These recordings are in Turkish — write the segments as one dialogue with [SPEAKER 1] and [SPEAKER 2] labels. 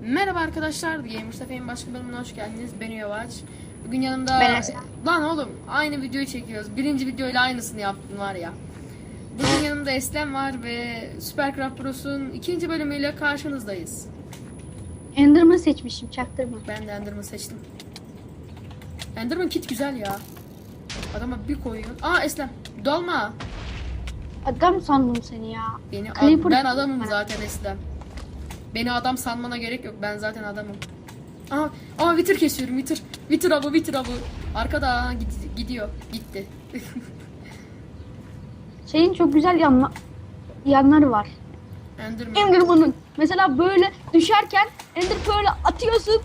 [SPEAKER 1] Merhaba arkadaşlar, Gamer Cafe'nin başka bölümüne hoş geldiniz. Ben Yavaş. Bugün yanımda...
[SPEAKER 2] Ben.
[SPEAKER 1] Lan oğlum, aynı videoyu çekiyoruz. Birinci videoyla aynısını yaptım var ya. Bugün yanımda Eslem var ve Supercraft Bros'un ikinci bölümüyle karşınızdayız.
[SPEAKER 2] Enderman seçmişim çaktırma.
[SPEAKER 1] Ben de Enderman seçtim. Enderman kit güzel ya. Adama bir koyuyorsun. Aa Eslem, dalma.
[SPEAKER 2] Adam sandım seni ya.
[SPEAKER 1] Beni
[SPEAKER 2] Creeper-
[SPEAKER 1] ben adamım zaten Eslem. Beni adam sanmana gerek yok. Ben zaten adamım. Aa, aa vitir kesiyorum vitir. Vitir abı vitir abı. Arkada aa, gid- gidiyor. Gitti.
[SPEAKER 2] Şeyin çok güzel yanma yanları var.
[SPEAKER 1] Enderman.
[SPEAKER 2] Enderman'ın mesela böyle düşerken Ender Pearl'ü atıyorsun.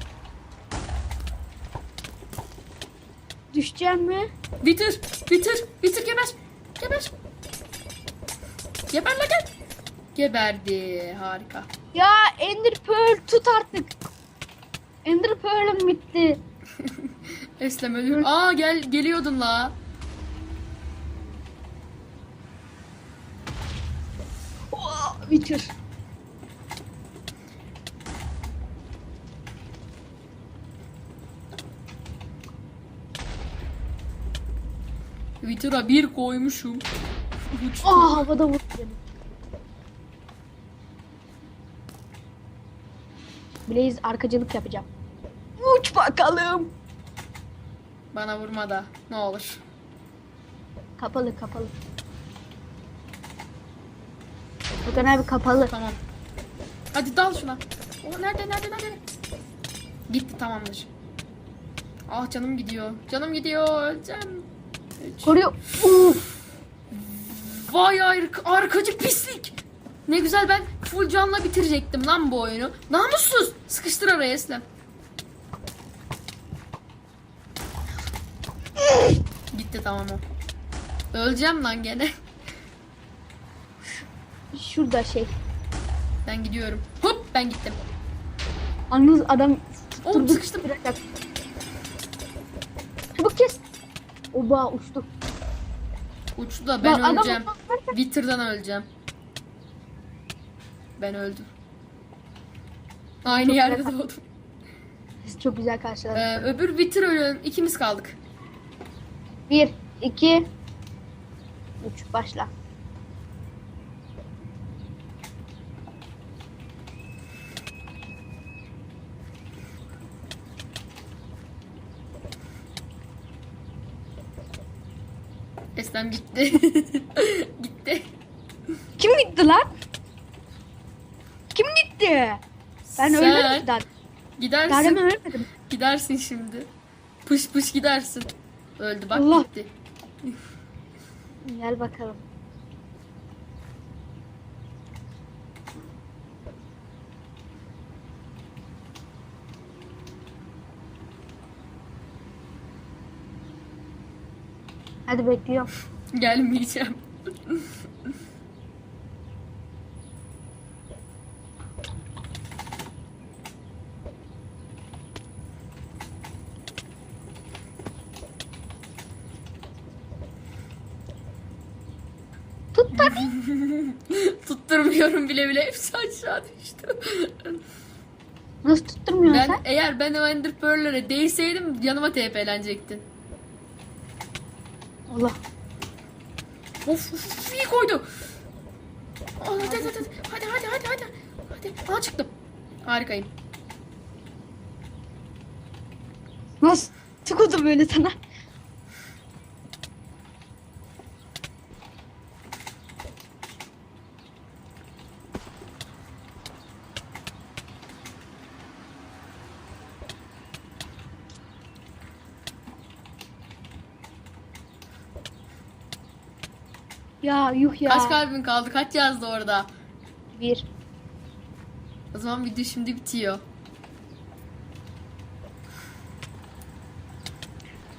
[SPEAKER 2] Düşeceğim mi?
[SPEAKER 1] Vitir. Vitir. Vitir geber. Geber. Geber la gel. Geberdi. Harika.
[SPEAKER 2] Ya Ender Pearl tut artık. Ender Pearl'üm bitti.
[SPEAKER 1] Eslem ölüyor. Aa gel geliyordun la.
[SPEAKER 2] Oh, bitir.
[SPEAKER 1] Vitira bir koymuşum.
[SPEAKER 2] Aa havada vurdu beni. Blaze arkacılık yapacağım. Uç bakalım.
[SPEAKER 1] Bana vurma da ne olur.
[SPEAKER 2] Kapalı kapalı. Bakın abi kapalı.
[SPEAKER 1] Tamam. Hadi dal şuna. O nerede nerede nerede? Gitti tamamdır. Ah canım gidiyor. Canım gidiyor. Öleceğim. Üç.
[SPEAKER 2] Koruyor. Uf.
[SPEAKER 1] Vay ark arkacı pislik. Ne güzel ben full canla bitirecektim lan bu oyunu. Namussuz. Sıkıştır araya Eslem. Gitti tamam o. Öleceğim lan gene.
[SPEAKER 2] Şurada şey.
[SPEAKER 1] Ben gidiyorum. Hop ben gittim.
[SPEAKER 2] Anladınız adam
[SPEAKER 1] Oğlum sıkıştım.
[SPEAKER 2] Çabuk kes. Oba uçtu.
[SPEAKER 1] Uçtu da ben
[SPEAKER 2] Bak, adam
[SPEAKER 1] öleceğim. Witter'dan öleceğim. Ben öldüm. Aynı
[SPEAKER 2] Çok
[SPEAKER 1] yerde
[SPEAKER 2] güzel.
[SPEAKER 1] doğdum.
[SPEAKER 2] Biz çok güzel karşıladık.
[SPEAKER 1] Ee, öbür Witter ölüm. İkimiz kaldık.
[SPEAKER 2] Bir, iki, üç. Başla.
[SPEAKER 1] Eslem gitti. gitti.
[SPEAKER 2] Kim gitti lan? Gitti? Ben
[SPEAKER 1] Sen
[SPEAKER 2] ölmedim daha.
[SPEAKER 1] Gidersin.
[SPEAKER 2] Daha demin ölmedim.
[SPEAKER 1] Gidersin şimdi. Pış pış gidersin. Öldü bak
[SPEAKER 2] Allah.
[SPEAKER 1] gitti.
[SPEAKER 2] Gel bakalım. Hadi bekliyorum.
[SPEAKER 1] Gelmeyeceğim.
[SPEAKER 2] Tut tabii.
[SPEAKER 1] Tutturmuyorum bile bile hepsi aşağı düştü.
[SPEAKER 2] Nasıl tutturmuyorsun
[SPEAKER 1] ben
[SPEAKER 2] sen?
[SPEAKER 1] eğer ben Ender Pearl'lere değseydim yanıma TP'lenecektin.
[SPEAKER 2] Allah.
[SPEAKER 1] Of of iyi koydu. Aa, Hadi hadi hadi hadi hadi hadi hadi. Hadi. Aa çıktım. Harikayım.
[SPEAKER 2] Nasıl tıkladı böyle sana? Ya yuh ya.
[SPEAKER 1] Kaç kalbin kaldı? Kaç yazdı orada?
[SPEAKER 2] Bir.
[SPEAKER 1] O zaman video şimdi bitiyor.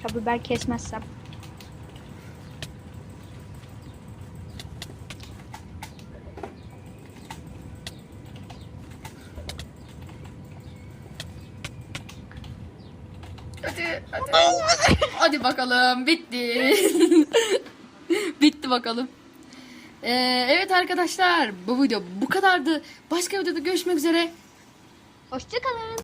[SPEAKER 2] Tabii ben kesmezsem.
[SPEAKER 1] Hadi hadi. hadi bakalım bitti. bitti bakalım. Ee, evet arkadaşlar bu video bu kadardı. Başka videoda görüşmek üzere.
[SPEAKER 2] Hoşçakalın.